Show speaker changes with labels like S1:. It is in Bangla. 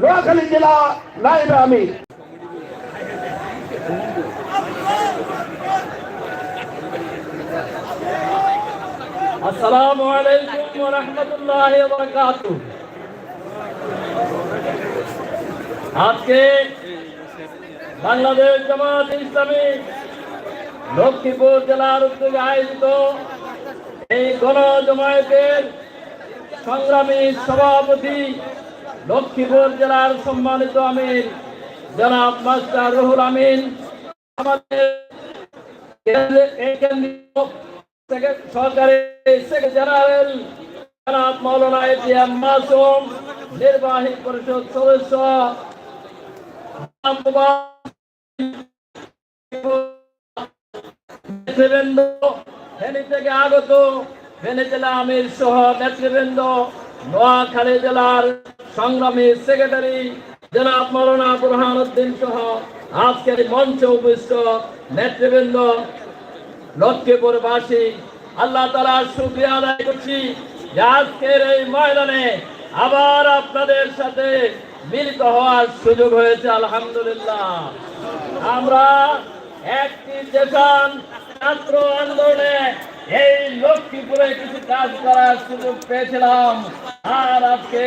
S1: নোয়াখালী জেলা নাইবে আমি
S2: আসসালামু আলাইকুম ওয়া রাহমাতুল্লাহি ওয়া আজকে বাংলাদেশ জামাত ইসলামী লক্ষ্মীপুর জেলার উদ্যোগে আয়োজিত এই গণ জমায়েতের সংগ্রামী সভাপতি লক্ষ্মীপুর জেলার সম্মানিত আমির, জনাব মাস্টার রুহুল আমিন। এটিএম মাসুম, নির্বাহী পরিষদ সদস্য নেতৃবৃন্দ, ফেনী থেকে আগত ফেনী জেলা আমির সহ নেতৃবৃন্দ, নোয়াখালী জেলার সংগ্রামী সেক্রেটারি জনাব মৌলানা বুরহান উদ্দিন সহ আজকের মঞ্চে উপস্থিত নেতৃবৃন্দ, লক্ষ্মীপুরবাসী, আল্লাহ তালা শুক্রিয়া আদায় করছি আজকের এই ময়দানে আবার আপনাদের সাথে মিলিত হওয়ার সুযোগ হয়েছে, আলহামদুলিল্লাহ। আমরা একটি দেশান ছাত্র আন্দোলনে এই লক্ষ্মীপুরে কিছু কাজ করার সুযোগ পেয়েছিলাম, আর আজকে